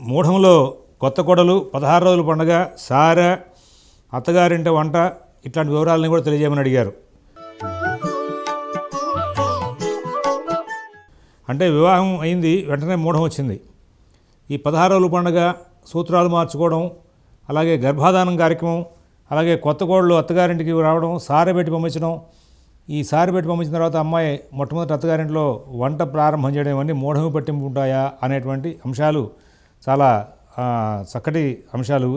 మూఢంలో కొత్త కొడలు పదహారు రోజుల పండగ సార అత్తగారింట వంట ఇట్లాంటి వివరాలని కూడా తెలియజేయమని అడిగారు. అంటే వివాహం అయింది వెంటనే మూఢం వచ్చింది. ఈ పదహారు రోజుల పండగ సూత్రాలు మార్చుకోవడం అలాగే గర్భాధానం కార్యక్రమం అలాగే కొత్త కోడలు అత్తగారింటికి రావడం సారె పెట్టి పంపించడం ఈ సారె పెట్టి పంపించిన తర్వాత అమ్మాయి మొట్టమొదటి అత్తగారింట్లో వంట ప్రారంభం చేయడం ఇవన్నీ మూఢము పట్టింపు ఉంటాయా అనేటువంటి అంశాలు చాలా చక్కటి అంశాలు.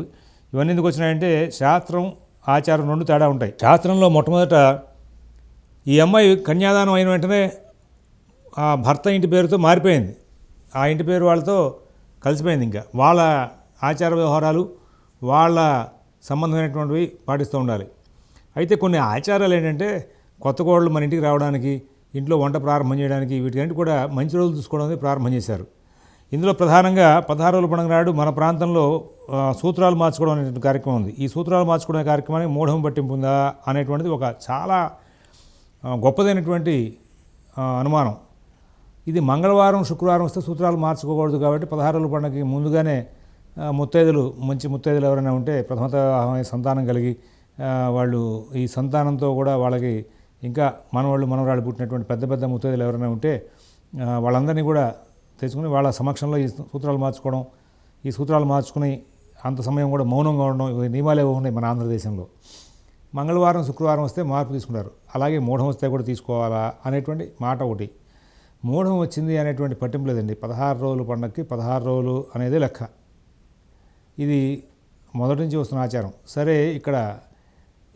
ఇవన్నీ ఎందుకు వచ్చినాయంటే శాస్త్రం ఆచారం రెండు తేడా ఉంటాయి. శాస్త్రంలో మొట్టమొదట ఈ అమ్మాయి కన్యాదానం అయిన వెంటనే ఆ భర్త ఇంటి పేరుతో మారిపోయింది. ఆ ఇంటి పేరు వాళ్ళతో కలిసిపోయింది ఇంకా. వాళ్ళ ఆచార వ్యవహారాలు వాళ్ళ సంబంధమైనటువంటివి పాటిస్తూ ఉండాలి. అయితే కొన్ని ఆచారాలు ఏంటంటే కొత్త కోడలు మన ఇంటికి రావడానికి ఇంట్లో వంట ప్రారంభం చేయడానికి వీటికంటే కూడా మంచి రోజులు చూసుకోవడానికి ప్రారంభం చేశారు. ఇందులో ప్రధానంగా పదహారు రోజుల పండుగ నాడు మన ప్రాంతంలో సూత్రాలు మార్చుకోవడం అనేటువంటి కార్యక్రమం ఉంది. ఈ సూత్రాలు మార్చుకునే కార్యక్రమానికి మూఢం పట్టింపు ఉందా అనేటువంటిది ఒక చాలా గొప్పదైనటువంటి అనుమానం. ఇది మంగళవారం శుక్రవారం వస్తే సూత్రాలు మార్చుకోకూడదు కాబట్టి పదహారు రోజుల పండుగకి ముందుగానే ముత్తైదులు మంచి ముత్తైదులు ఎవరైనా ఉంటే ప్రథమత సంతానం కలిగి వాళ్ళు ఈ సంతానంతో కూడా వాళ్ళకి ఇంకా మనవాళ్ళు మనవరాళ్ళు పుట్టినటువంటి పెద్ద పెద్ద ముత్తైదులు ఎవరైనా ఉంటే వాళ్ళందరినీ కూడా తెచ్చుకుని వాళ్ళ సమక్షంలో ఈ సూత్రాలు మార్చుకోవడం ఈ సూత్రాలు మార్చుకుని అంత సమయం కూడా మౌనంగా ఉండడం ఇవి నియమాలే ఉన్నాయి మన ఆంధ్రదేశంలో. మంగళవారం శుక్రవారం వస్తే మార్పు తీసుకుంటారు. అలాగే మూఢం వస్తే కూడా తీసుకోవాలా అనేటువంటి మాట ఒకటి. మూఢం వచ్చింది అనేటువంటి పట్టింపు లేదండి. పదహారు రోజులు పండగకి పదహారు రోజులు అనేది లెక్క. ఇది మొదటి నుంచి వస్తున్న ఆచారం. సరే ఇక్కడ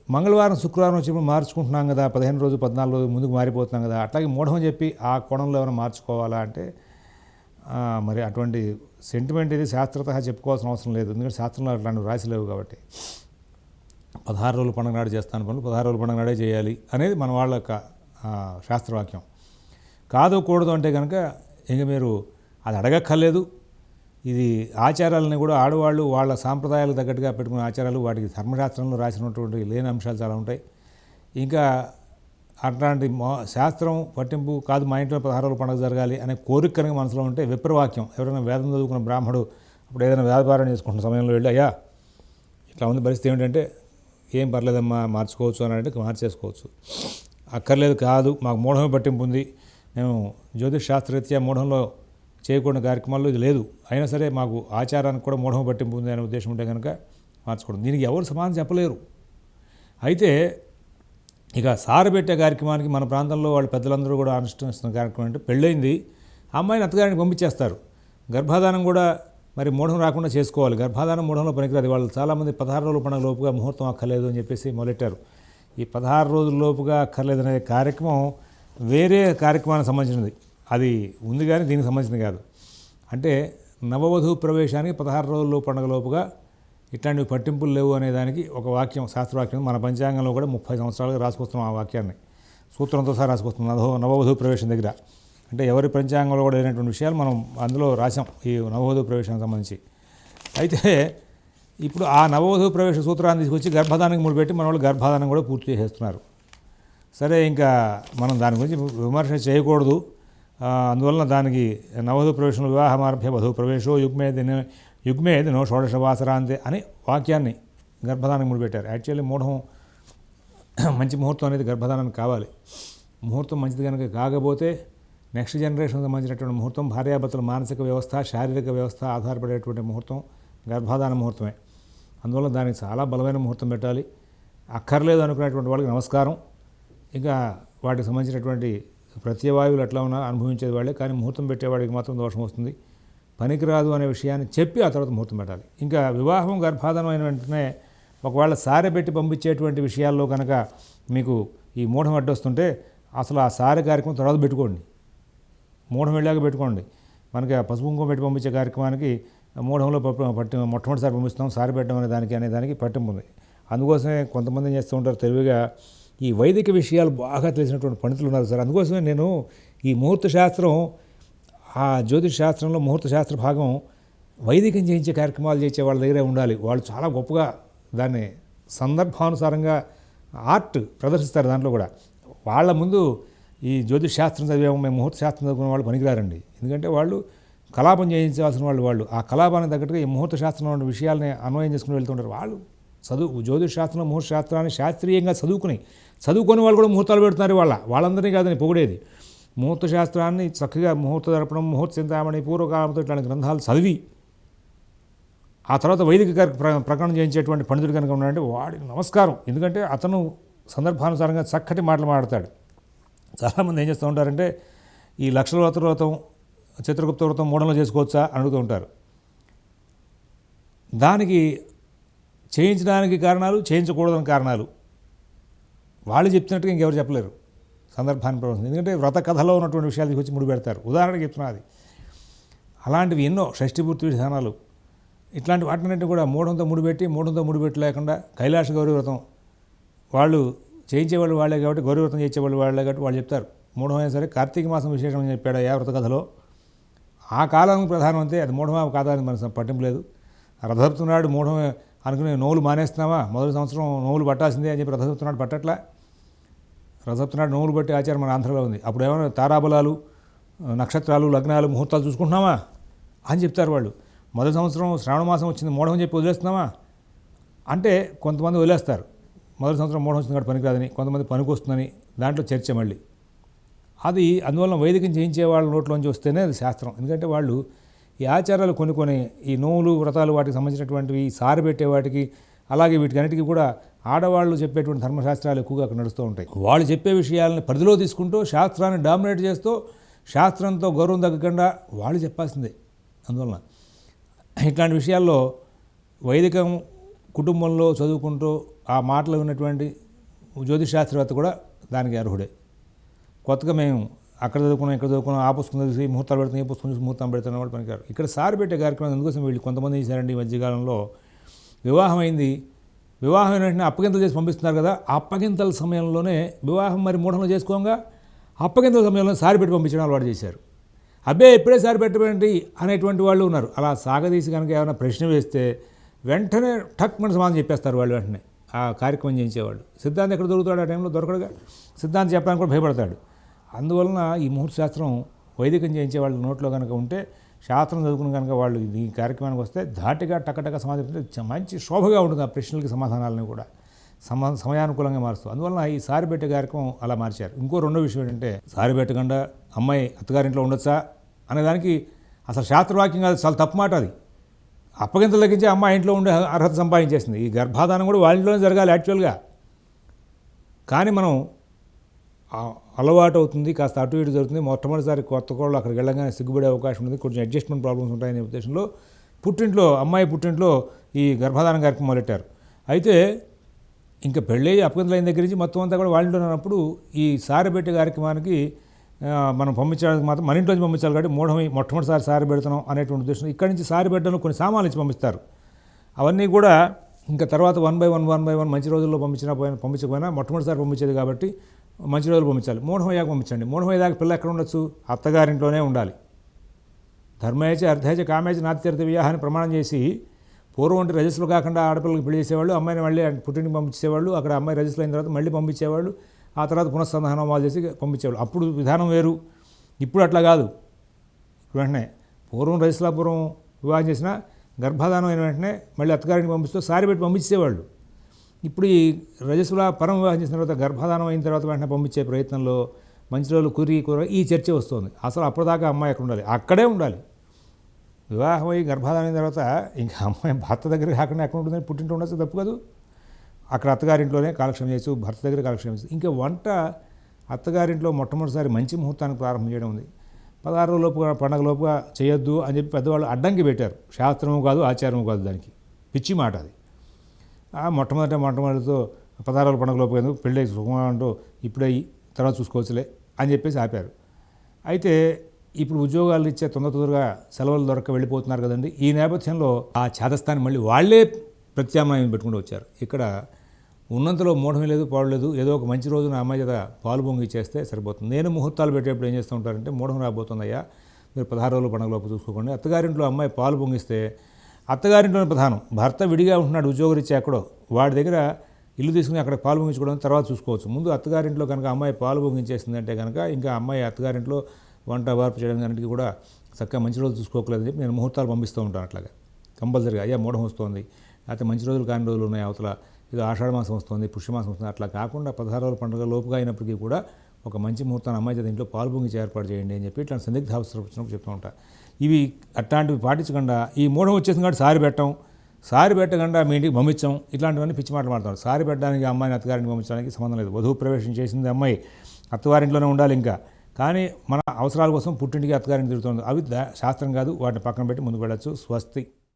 మంగళవారం శుక్రవారం వచ్చినప్పుడు మార్చుకుంటున్నాం కదా పదిహేను రోజు పద్నాలుగు రోజు ముందుకు మారిపోతున్నాం కదా అట్లాగే మూఢం చెప్పి ఆ కోణంలో ఏమైనా మార్చుకోవాలా అంటే మరి అటువంటి సెంటిమెంట్ ఇది శాస్త్రత చెప్పుకోవాల్సిన అవసరం లేదు. ఎందుకంటే శాస్త్రంలో అట్లాంటివి రాసి లేవు కాబట్టి. పదహారు రోజుల పండుగ నాడు చేస్తాను పనులు పదహారు రోజుల పండుగ నాడే చేయాలి అనేది మన వాళ్ళ యొక్క శాస్త్రవాక్యం. కాదు కూడదు అంటే కనుక ఇంక మీరు అది అడగక్కర్లేదు. ఇది ఆచారాలని కూడా ఆడవాళ్ళు వాళ్ళ సాంప్రదాయాలకు తగ్గట్టుగా పెట్టుకునే ఆచారాలు వాటికి ధర్మశాస్త్రంలో రాసినటువంటి లేని అంశాలు చాలా ఉంటాయి. ఇంకా అట్లాంటి మా- శాస్త్రం పట్టింపు కాదు మా ఇంట్లో పదహారు రోజుల పండుగ జరగాలి అనే కోరిక కనుక మనసులో ఉంటే విప్రవాక్యం. ఎవరైనా వేదం చదువుకున్న బ్రాహ్మడు అప్పుడు ఏదైనా వ్యాపారం చేసుకుంటున్న సమయంలో వెళ్ళి అయ్యా ఇట్లా ఉంది పరిస్థితి ఏమిటంటే ఏం పర్లేదమ్మా మార్చుకోవచ్చు అని అంటే మార్చేసుకోవచ్చు. అక్కర్లేదు కాదు మాకు మూఢమే పట్టింపు ఉంది. మేము జ్యోతిష్ శాస్త్రరీత్యా మూఢంలో చేయకూడని కార్యక్రమాల్లో ఇది లేదు. అయినా సరే మాకు ఆచారానికి కూడా మూఢం పట్టింపు ఉంది అనే ఉద్దేశం ఉంటే కనుక మార్చుకోవడం. దీనికి ఎవరు సమాధానం చెప్పలేరు. అయితే ఇక సారు పెట్టే కార్యక్రమానికి మన ప్రాంతంలో వాళ్ళ పెద్దలందరూ కూడా అనుష్ఠిస్తున్న కార్యక్రమం అంటే పెళ్ళైంది అమ్మాయిని అత్తగారిని పంపించేస్తారు. గర్భాధానం కూడా మరి మూఢం రాకుండా చేసుకోవాలి. గర్భాధానం మూఢంలో పనికిరాదు. వాళ్ళు చాలామంది పదహారు రోజుల పండుగ లోపుగా ముహూర్తం అక్కర్లేదు అని చెప్పేసి మొదలెట్టారు. ఈ పదహారు రోజుల లోపుగా అక్కర్లేదు అనే కార్యక్రమం వేరే కార్యక్రమానికి సంబంధించినది. అది ఉంది కానీ దీనికి సంబంధించింది కాదు. అంటే నవవధు ప్రవేశానికి పదహారు రోజుల పండుగ లోపుగా ఇట్లాంటివి పట్టింపులు లేవు అనే దానికి ఒక వాక్యం శాస్త్రవాక్యం మన పంచాంగంలో కూడా ముప్పై సంవత్సరాలుగా రాసుకొస్తున్నాం ఆ వాక్యాన్ని. సూత్రంతో సహా రాసుకొస్తున్నాం. నవో నవవధు ప్రవేశం దగ్గర. అంటే ఎవరి పంచాంగంలో కూడా లేనటువంటి విషయాలు మనం అందులో రాసాం ఈ నవవధు ప్రవేశానికి సంబంధించి. అయితే ఇప్పుడు ఆ నవవధు ప్రవేశ సూత్రాన్ని తీసుకొచ్చి గర్భధానానికి ముడి పెట్టి మన వాళ్ళు గర్భధానం కూడా పూర్తి చేసేస్తున్నారు. సరే ఇంకా మనం దాని గురించి విమర్శ చేయకూడదు. అందువలన దానికి నవధు ప్రవేశంలో వివాహమార్భ్య వధు ప్రవేశో యుగ్మే దిన యుగ్మే అని వాక్యాన్ని గర్భధానం ముడిపెట్టారు. యాక్చువల్లీ మూఢం మంచి ముహూర్తం అనేది గర్భధానానికి కావాలి. ముహూర్తం మంచిది కనుక కాకపోతే నెక్స్ట్ జనరేషన్ సంబంధించినటువంటి ముహూర్తం భార్యాభర్తల మానసిక వ్యవస్థ శారీరక వ్యవస్థ ఆధారపడేటువంటి ముహూర్తం గర్భాధాన ముహూర్తమే. అందువల్ల దానికి చాలా బలమైన ముహూర్తం పెట్టాలి. అక్కర్లేదు అనుకునేటువంటి వాళ్ళకి నమస్కారం. ఇంకా వాటికి సంబంధించినటువంటి ప్రత్యవాయువులు ఎట్లా ఉన్నా అనుభవించేది వాళ్ళే. కానీ ముహూర్తం పెట్టేవాడికి మాత్రం దోషం వస్తుంది. పనికిరాదు అనే విషయాన్ని చెప్పి ఆ తర్వాత ముహూర్తం పెట్టాలి. ఇంకా వివాహం గర్భాధానం అయిన వెంటనే ఒకవేళ సారె పెట్టి పంపించేటువంటి విషయాల్లో కనుక మీకు ఈ మూఢం అడ్డొస్తుంటే అసలు ఆ సారె కార్యక్రమం తర్వాత పెట్టుకోండి. మూఢం వెళ్ళాక పెట్టుకోండి. మనకి ఆ పసుపు కుంకుమ పెట్టి పంపించే కార్యక్రమానికి మూఢంలో పట్టి మొట్టమొదటిసారి పంపిస్తాం సారి పెట్టడం అనే దానికి అనే దానికి పట్టింపు ఉంది. అందుకోసమే కొంతమంది ఏం చేస్తూ ఉంటారు తెలివిగా ఈ వైదిక విషయాలు బాగా తెలిసినటువంటి పండితులు ఉన్నారు సార్. అందుకోసమే నేను ఈ ముహూర్త శాస్త్రం ఆ జ్యోతిష్ శాస్త్రంలో ముహూర్త శాస్త్ర భాగం వైదికం చేయించే కార్యక్రమాలు చేసే వాళ్ళ దగ్గరే ఉండాలి. వాళ్ళు చాలా గొప్పగా దాన్ని సందర్భానుసారంగా ఆర్ట్ ప్రదర్శిస్తారు దాంట్లో కూడా. వాళ్ళ ముందు ఈ జ్యోతిష్ శాస్త్రం చదివాము మేము ముహూర్త శాస్త్రం చదువుకున్న వాళ్ళు పనికిరారండి. ఎందుకంటే వాళ్ళు కలాపం చేయించాల్సిన వాళ్ళు వాళ్ళు. ఆ కలాపానికి తగ్గట్టుగా ఈ ముహూర్త శాస్త్రంలో ఉన్న విషయాలని అన్వయం చేసుకుని వెళ్తుంటారు. వాళ్ళు చదువు జ్యోతిష్ శాస్త్రం ముహూర్త శాస్త్రాన్ని శాస్త్రీయంగా చదువుకుని చదువుకొని వాళ్ళు కూడా ముహూర్తాలు పెడుతున్నారు వాళ్ళ. వాళ్ళందరినీ కాదని పొగిడేది. ముహూర్త శాస్త్రాన్ని చక్కగా ముహూర్త దర్పణం ముహూర్త చింతామణి పూర్వకాలంతో ఇట్లాంటి గ్రంథాలు చదివి ఆ తర్వాత వైదిక ప్ర ప్రకటన చేయించేటువంటి పండితుడు కనుక ఉన్నాడంటే వాడికి నమస్కారం. ఎందుకంటే అతను సందర్భానుసారంగా చక్కటి మాటలు మాడతాడు చాలామంది ఏం చేస్తూ ఉంటారంటే ఈ లక్షల వ్రత వ్రతం చిత్రగుప్త వ్రతం మూడంలో చేసుకోవచ్చా అని అడుగుతూ ఉంటారు. దానికి చేయించడానికి కారణాలు చేయించకూడదని కారణాలు. వాళ్ళు చెప్తున్నట్టుగా ఇంకెవరు చెప్పలేరు. సందర్భాన్ని ప్రవర్తించి ఎందుకంటే వ్రత కథలో ఉన్నటువంటి విషయాలు తీసుకొచ్చి ముడి పెడతారు. ఉదాహరణకి చెప్తున్నది అలాంటివి ఎన్నో షష్ఠిపూర్తి విధానాలు. ఇట్లాంటి వాటినన్నింటినీ కూడా మూఢంతో ముడిపెట్టి మూఢంతో ముడిపెట్టి లేకుండా కైలాస గౌరీ వ్రతం వాళ్ళు చేయించేవాళ్ళు వాళ్ళే కాబట్టి గౌరీ వ్రతం చేయించేవాళ్ళు వాళ్ళే కాబట్టి వాళ్ళు చెప్తారు. మూఢమైనా సరే కార్తీక మాసం విశేషం అని చెప్పాడు ఏ వ్రత కథలో. ఆ కాలం ప్రధానం అంతే. అది మూఢమా కాదా అని మనకు పట్టింపు లేదు. రథపుతున్నాడు మూఢమే అనుకుని నోవులు మానేస్తున్నావా? మొదటి సంవత్సరం నోవులు పట్టాల్సిందే అని చెప్పి రథపుతున్నాడు పట్టట్లా? రథపుతున్నాడు నోములు బట్టి ఆచారం మన ఆంధ్రలో ఉంది. అప్పుడు ఏమైనా తారాబలాలు నక్షత్రాలు లగ్నాలు ముహూర్తాలు చూసుకుంటున్నామా? అని చెప్తారు వాళ్ళు. మొదటి సంవత్సరం శ్రావణ మాసం వచ్చింది మూఢం అని చెప్పి వదిలేస్తున్నామా? అంటే కొంతమంది వదిలేస్తారు. మొదటి సంవత్సరం మూఢం వచ్చింది కాబట్టి పనికిరాదని కొంతమంది పనికి వస్తుందని దాంట్లో చర్చ మళ్ళీ. అది అందువల్ల వైదికం చేయించే వాళ్ళ నోట్లోంచి వస్తేనే అది శాస్త్రం. ఎందుకంటే వాళ్ళు ఈ ఆచారాలు కొన్ని కొన్ని ఈ నోవులు వ్రతాలు వాటికి సంబంధించినటువంటివి సారి పెట్టే వాటికి అలాగే వీటికన్నిటికీ కూడా ఆడవాళ్ళు చెప్పేటువంటి ధర్మశాస్త్రాలు ఎక్కువగా అక్కడ నడుస్తూ ఉంటాయి. వాళ్ళు చెప్పే విషయాలను పరిధిలో తీసుకుంటూ శాస్త్రాన్ని డామినేట్ చేస్తూ శాస్త్రంతో గౌరవం తగ్గకుండా వాళ్ళు చెప్పాల్సిందే. అందువలన ఇట్లాంటి విషయాల్లో వైదికం కుటుంబంలో చదువుకుంటూ ఆ మాటలు ఉన్నటువంటి జ్యోతిష్ శాస్త్రవేత్త కూడా దానికి అర్హుడే. కొత్తగా మేము అక్కడ చదువుకున్నాం ఇక్కడ చదువుకున్నాం ఆ పుస్తకం చూసి ముహూర్తాలు పెడుతున్నాం ఈ పుస్తకం చూసి ముహూర్తం పెడుతున్న వాళ్ళు పనికారు ఇక్కడ సారి పెట్టే కార్యక్రమం అందుకోసం వీళ్ళు కొంతమంది చేశారండి ఈ మధ్యకాలంలో? వివాహం అయింది వివాహం వెంటనే అప్పగింతలు చేసి పంపిస్తున్నారు కదా అప్పగింతల సమయంలోనే వివాహం మరి మూఢంలో చేసుకోగా? అప్పగింతల సమయంలో సారి పెట్టి పంపించడం అలవాటు చేశారు. అబ్బే ఇప్పుడే సారి పెట్టబడి అనేటువంటి వాళ్ళు ఉన్నారు. అలా సాగదీసి కనుక ఏమైనా ప్రశ్న వేస్తే వెంటనే టక్ మన సమాధానం చెప్పేస్తారు వాళ్ళు వెంటనే. ఆ కార్యక్రమం చేయించేవాళ్ళు. సిద్ధాంతం ఎక్కడ దొరుకుతాడు ఆ టైంలో? దొరకడుగా? సిద్ధాంతం చెప్పడానికి కూడా భయపడతాడు. అందువలన ఈ ముహూర్త శాస్త్రం వైదికం చేయించే వాళ్ళ నోట్లో కనుక ఉంటే శాస్త్రం చదువుకుని కనుక వాళ్ళు ఈ కార్యక్రమానికి వస్తే ధాటిగా టకటక సమాధానం మంచి శోభగా ఉంటుంది ఆ ప్రశ్నలకి సమాధానాలను కూడా. సమ సమయానుకూలంగా మారుస్తూ. అందువలన ఈ సారిపేట కార్యక్రమం అలా మార్చారు. ఇంకో రెండో విషయం ఏంటంటే సారిపేట పెట్టకుండా అమ్మాయి అత్తగారింట్లో ఉండొచ్చా? అనేదానికి అసలు శాస్త్రవాక్యం కాదు చాలా తప్పు మాట అది. అప్పగింతలు తగ్గించి అమ్మాయి ఇంట్లో ఉండే అర్హత సంపాదించేసింది. ఈ గర్భాధానం కూడా వాళ్ళ ఇంట్లోనే జరగాలి యాక్చువల్గా. కానీ మనం అలవాటు అవుతుంది కాస్త అటు ఇటు జరుగుతుంది. మొట్టమొదటిసారి కొత్త కోళ్ళు అక్కడికి వెళ్ళగానే సిగ్గుపడే అవకాశం ఉంది. కొంచెం అడ్జస్ట్మెంట్ ప్రాబ్లమ్స్ ఉంటాయనే ఉద్దేశంలో పుట్టింట్లో అమ్మాయి పుట్టింట్లో ఈ గర్భధారణ కార్యక్రమం మొదలెట్టారు. అయితే ఇంకా పెళ్ళయ్యి అప్పగింతలైన దగ్గర నుంచి మొత్తం అంతా కూడా వాళ్ళ ఉన్నప్పుడు ఈ సారి పెట్టే కార్యక్రమానికి మనం పంపించడానికి మాత్రం మన ఇంట్లో నుంచి పంపించాలి కాబట్టి మూఢమై మొట్టమొదటిసారి సారి పెడుతున్నాం అనేటువంటి ఉద్దేశం ఇక్కడి నుంచి సారి పెట్టడంలో కొన్ని సామాన్లు ఇచ్చి పంపిస్తారు. అవన్నీ కూడా ఇంకా తర్వాత one by one one by one మంచి రోజుల్లో పంపించినా పోయినా పంపించకపోయినా మొట్టమొదటిసారి పంపించేది కాబట్టి మంచి రోజులు పంపించాలి. మూఢం అయ్యాక పంపించండి. మూఢం అయ్యాక పిల్ల ఎక్కడ ఉండొచ్చు? అత్తగారింట్లోనే ఉండాలి. ధర్మేచ అర్థేచ కామేచ నాత్యర్థ వివాహాన్ని ప్రమాణం చేసి పూర్వం అంటే రజస్సులు కాకుండా ఆడపిల్లకి పెళ్ళి చేసేవాళ్ళు అమ్మాయిని మళ్ళీ పుట్టింటికి పంపించేవాళ్ళు అక్కడ అమ్మాయి రజస్సులు అయిన తర్వాత మళ్ళీ పంపించేవాళ్ళు ఆ తర్వాత పునఃసంధానం వాళ్ళు చేసి పంపించేవాళ్ళు. అప్పుడు విధానం వేరు. ఇప్పుడు అట్లా కాదు. ఇప్పుడు వెంటనే పూర్వం రజస్లాపురం వివాహం చేసిన గర్భధానం అయిన వెంటనే మళ్ళీ అత్తగారిని పంపిస్తూ సారి పెట్టి పంపించేవాళ్ళు ఇప్పుడు ఈ రజస్సుల పరం వివాహం చేసిన తర్వాత గర్భధానం అయిన తర్వాత వెంటనే పంపించే ప్రయత్నంలో మంచి రోజులు కురి కూర ఈ చర్చ వస్తుంది. అసలు అప్పటిదాకా అమ్మాయి ఎక్కడ ఉండాలి? అక్కడే ఉండాలి. వివాహం అయ్యి గర్భధానం అయిన తర్వాత ఇంకా అమ్మాయి భర్త దగ్గర కాకుండా ఎక్కడ ఉంటుందని పుట్టింటి ఉండొచ్చు తప్పు కాదు. అక్కడ అత్తగారింట్లోనే కాలక్షేమం చేయొచ్చు భర్త దగ్గర కాలక్షేమం చేయొచ్చు. ఇంకా వంట అత్తగారింట్లో మొట్టమొదటిసారి మంచి ముహూర్తానికి ప్రారంభం చేయడం ఉంది. పదహారు లోపుగా పండగ లోపుగా చేయొద్దు అని చెప్పి పెద్దవాళ్ళు అడ్డంకి పెట్టారు. శాస్త్రము కాదు ఆచారము కాదు దానికి. పిచ్చి మాట అది. మొట్టమొదట మొట్టమొదటితో పదహారు రోజుల ఎందుకు పెళ్ళి సుఖమా అంటూ ఇప్పుడే తర్వాత చూసుకోవచ్చులే అని చెప్పేసి ఆపారు. అయితే ఇప్పుడు ఉద్యోగాలు ఇచ్చే తొందర తొందరగా సెలవులు దొరక వెళ్ళిపోతున్నారు కదండి. ఈ నేపథ్యంలో ఆ ఛాతస్థాన్ని మళ్ళీ వాళ్ళే ప్రత్యామ్నాయం పెట్టుకుంటూ వచ్చారు. ఇక్కడ ఉన్నంతలో మూఢం లేదు పాడలేదు ఏదో ఒక మంచి రోజున అమ్మాయి చేత పాలు పొంగి ఇచ్చేస్తే సరిపోతుంది. నేను ముహూర్తాలు పెట్టేప్పుడు ఏం చేస్తూ ఉంటారంటే మూఢం రాబోతుందయ్యా మీరు పదహారు రోజులు పండుగలోపు చూసుకోకండి. అత్తగారింట్లో అమ్మాయి పాలు పొంగిస్తే అత్తగారింట్లోనే ప్రధానం. భర్త విడిగా ఉంటున్నాడు ఉద్యోగరీత్యా ఎక్కడో. వాడి దగ్గర ఇల్లు తీసుకుని అక్కడ పాలు పొంగించుకోవడం తర్వాత చూసుకోవచ్చు. ముందు అత్తగారింట్లో కనుక అమ్మాయి పాలు పొంగించేసిందంటే కనుక ఇంకా అమ్మాయి అత్తగారింట్లో వంట వార్పు చేయడం దానికి కూడా చక్కగా మంచి రోజులు చూసుకోకలేదని చెప్పి నేను ముహూర్తాలు పంపిస్తూ ఉంటాను అట్లాగా. కంపల్సరీగా అయ్యా మూఢం వస్తుంది. లేకపోతే మంచి రోజులు కాని రోజులు ఉన్నాయి అవతల. ఇది ఆషాఢ మాసం వస్తుంది పుష్యమాసం వస్తుంది. అట్లా కాకుండా పదహారు రోజుల పండుగ లోపుగా అయినప్పటికీ కూడా ఒక మంచి ముహూర్తాన్ని అమ్మాయి చేత ఇంట్లో పాలు పొంగిచి ఏర్పాటు చేయండి అని చెప్పి ఇట్లా సందిగ్ధ అవసరం చెప్తూ ఉంటా. ఇవి అట్లాంటివి పాటించకుండా ఈ మూఢం వచ్చేసిన కాబట్టి సారి పెట్టడం సారి పెట్టకుండా మీ ఇంటికి పంపించాం. ఇట్లాంటివన్నీ పిచ్చి మాటలు మాట్లాడతాం. సారి పెట్టడానికి అమ్మాయిని అత్తగారిని పంపించడానికి సంబంధం లేదు. వధువు ప్రవేశం చేసింది అమ్మాయి. అత్తవారింట్లోనే ఉండాలి ఇంకా. కానీ మన అవసరాల కోసం పుట్టింటికి అత్తగారిని తిరుగుతుంది. అవి శాస్త్రం కాదు. వాటిని పక్కన పెట్టి ముందుకు వెళ్ళచ్చు. స్వస్తి.